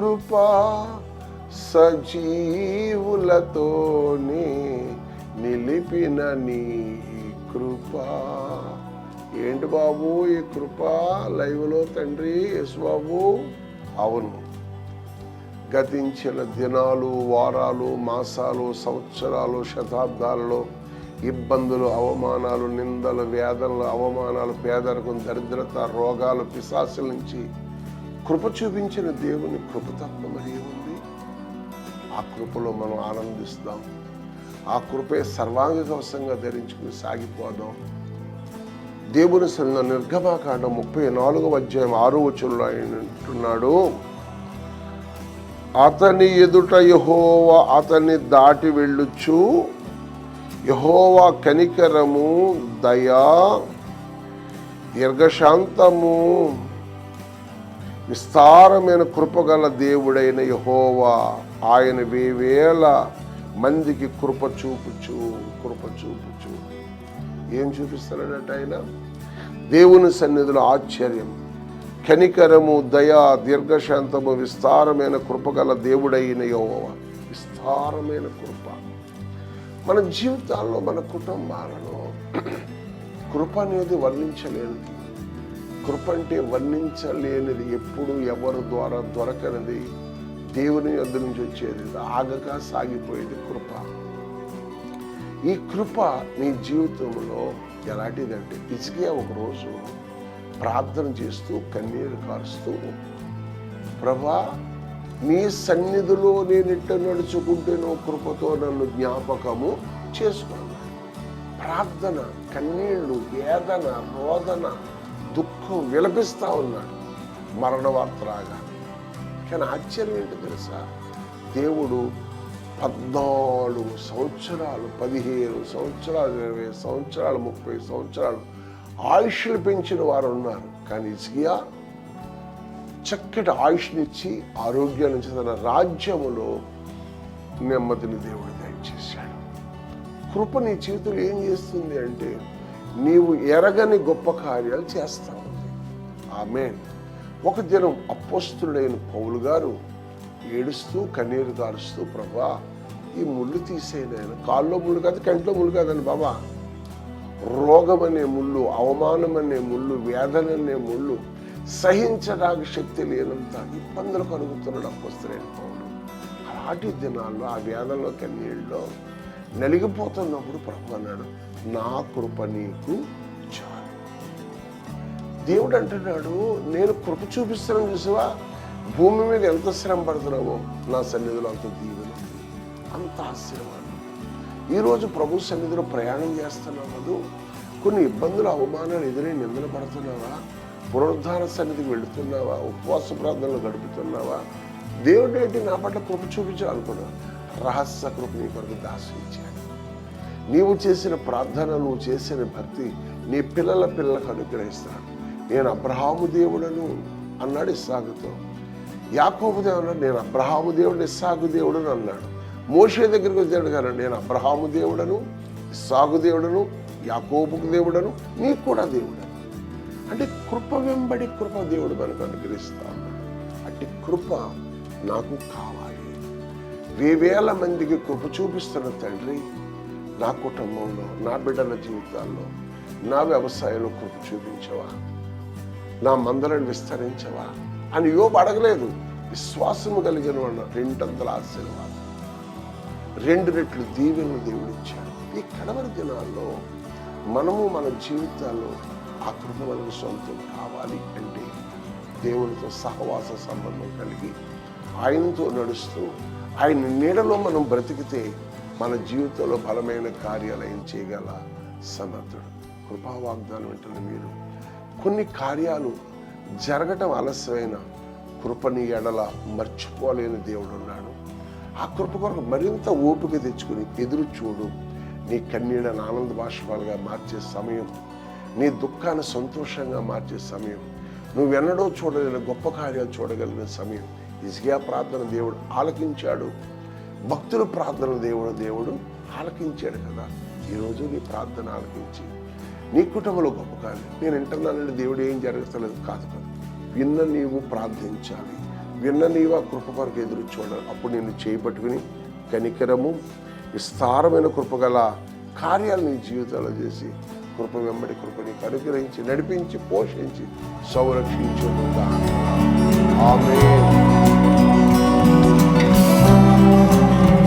కృప సజీవులతోనే నిలిపిన నీ కృప. ఏంటి బాబు ఈ కృప? లైవ్లో తండ్రి యేసు బాబు అవును. గతించిన దినాలు వారాలు మాసాలు సంవత్సరాలు శతాబ్దాలలో ఇబ్బందులు అవమానాలు నిందలు వేదనలు అవమానాలు పేదరికం దరిద్రత రోగాలు పిశాసుల నుంచి కృప చూపించిన దేవుని కృప తప్ప మరి ఏముంది? ఆ కృపలో మనం ఆనందిస్తాం. ఆ కృపే సర్వాంగ కవసంగా ధరించుకుని సాగిపోదాం. దేవుని సంఘ నిర్గమాకాండ ముప్పై నాలుగవ అధ్యాయం ఆరో వచనంలో ఆయన అంటున్నాడు అతని ఎదుట యహోవ అతన్ని దాటి వెళ్ళుచు. యహోవా కనికరము దయా దీర్ఘశాంతము విస్తారమైన కృపగల దేవుడైన యహోవా. ఆయన వేవేల మందికి కృప చూపుచు కృప చూపుచు. ఏం చూపిస్తాడట ఆయన? దేవుని సన్నిధిలో ఆశ్చర్యం. కనికరము దయా దీర్ఘశాంతము విస్తారమైన కృపగల దేవుడైన యెహోవా. విస్తారమైన కృప. మన జీవితాల్లో మన కుటుంబాలలో కృప అనేది వర్ణించలేనిది కృప అంటే వర్ణించలేనిది ఎప్పుడు ఎవరి ద్వారా దొరకనిది. దేవుని యొద్ నుంచి వచ్చేది. ఆగక సాగిపోయేది కృప. ఈ కృప నీ జీవితంలో ఎలాంటిదంటే ఇసుకే ఒకరోజు ప్రార్థన చేస్తూ కన్నీరు కారుస్తూ ప్రభా నీ సన్నిధిలో నేనిట్ట ఇట్ట నడుచుకుంటేనో కృపతో నన్ను జ్ఞాపకము చేసుకున్నాను ప్రార్థన కన్నీళ్ళు వేదన రోదన దుఃఖం విలపిస్తూ ఉన్నాడు. మరణ వార్త రాగా కానీ ఆశ్చర్యం ఏంటో తెలుసా? దేవుడు పద్నాలుగు సంవత్సరాలు పదిహేను సంవత్సరాలు ఇరవై సంవత్సరాలు ముప్పై సంవత్సరాలు ఆయుష్లు పెంచిన వారు ఉన్నారు. కానీ ఇసిగియా చక్కటి ఆయుష్నిచ్చి ఆరోగ్యాన్ని ఇచ్చి తన రాజ్యములో నెమ్మదిని దేవుడు దయచేశాడు. కృప నీ చేతులు ఏం చేస్తుంది అంటే నీవు ఎరగని గొప్ప కార్యాలు చేస్తా ఉంది ఆమె ఒక దినం అపోస్తుడైన పౌలు గారు ఏడుస్తూ కన్నీరు కారుస్తూ ప్రభా ఈ ముళ్ళు తీసేయను కాల్లో ముళ్ళు కాదు కంట్లో ముళ్ళు కాదని బాబా. రోగం అనే ముళ్ళు అవమానం అనే ముళ్ళు వేదన అనే ముళ్ళు సహించడానికి శక్తి లేనంత ఇబ్బందులు కలుగుతున్నాడు అప్పస్తులైన పౌరులు అలాంటి దినాల్లో ఆ వేదనలో కన్నీళ్ళలో నలిగిపోతున్నప్పుడు ప్రభు అన్నాడు నా కృప నీకు చాలు. దేవుడు అంటున్నాడు నేను కృప చూపిస్తున్నాను చూసావా? భూమి మీద ఎంత శ్రమ పడుతున్నావో నా సన్నిధిలో అంత దీవెన అంత ఆశీర్వాదం ఈరోజు ప్రభు సన్నిధిలో ప్రయాణం చేస్తున్నావు కదూ కొన్ని ఇబ్బందులు అవమానాలు ఎదురై నిందలు పడుతున్నావా? పునరుద్ధార సన్నిధికి వెళుతున్నావా? ఉపవాస ప్రార్థనలు గడుపుతున్నావా? దేవుడు ఏంటి నా పట్ల కృప చూపించాలనుకున్నా రహస్య కృప నీ కొరకు దాసించాడు నీవు చేసిన ప్రార్థన నువ్వు చేసిన భక్తి నీ పిల్లల పిల్లలకు అనుగ్రహిస్తాను. నేను అబ్రహాము దేవుడను అన్నాడు ఇస్సాగుతో యాకోబు దేవుడు నేను అబ్రహాము దేవుడు ఇస్సాగు దేవుడను అన్నాడు. మోషే దగ్గరికి వచ్చాడు కదా నేను అబ్రహాము దేవుడను ఇస్సాగు దేవుడను యాకోబుకు దేవుడను నీకు కూడా దేవుడను. అంటే కృప వెంబడి కృప దేవుడు మనకు అనుగ్రహిస్తా ఉన్నాడు అట్టి కృప నాకు కావాలి. వేవేల మందికి కృప చూపిస్తున్న తండ్రి నా కుటుంబంలో నా బిడ్డల జీవితాల్లో నా వ్యవసాయంలో కృప చూపించవా? నా మందలను విస్తరించవా? అని యోబు అడగలేదు. విశ్వాసము కలిగిన వాడు రెండంతల ఆశీర్వాదం. రెండు రెట్లు దీవెనలు దేవుడిచ్చాడు. ఈ కడవరి దినాల్లో మనము మన జీవితాల్లో ఆ కృప మనకు సొంతం కావాలి అంటే దేవునితో సహవాస సంబంధం కలిగి ఆయనతో నడుస్తూ ఆయన నీడలో మనం బ్రతికితే మన జీవితంలో బలమైన కార్యాలు ఏం చేయగల సమర్థుడు కృపా వాగ్దానం వింటున్న మీరు కొన్ని కార్యాలు జరగటం ఆలస్యమైన కృపని ఎడల మర్చిపోలేని దేవుడు ఉన్నాడు. ఆ కృప కొరకు మరింత ఓపిక తెచ్చుకుని ఎదురు చూడు. నీ కన్నీడని ఆనంద బాష్పాలుగా మార్చే సమయం నీ దుఃఖాన్ని సంతోషంగా మార్చే సమయం నువ్వెన్నడో చూడలేని గొప్ప కార్యాలు చూడగలిగిన సమయం. ఇసుగా ప్రార్థన దేవుడు ఆలకించాడు. భక్తుల ప్రార్థన దేవుడు దేవుడు ఆలకించాడు కదా. ఈరోజు నీ ప్రార్థన ఆలకించి నీ కుటుంబంలో గొప్ప కార్యం. నేను వింటున్నానంటే దేవుడు ఏం జరగలేదు కాదు కదా. విన్న నీవు ప్రార్థించాలి. విన్న నీవు ఆ కృప కొరకు ఎదురు చూడాలి. అప్పుడు నేను చేపట్టుకుని కనికరము విస్తారమైన కృపగల కార్యాలు నీ జీవితంలో చేసి కృప వెంబడి కృపని అనుగ్రహించి నడిపించి పోషించి సంరక్షించుకుంటా ఆమె more.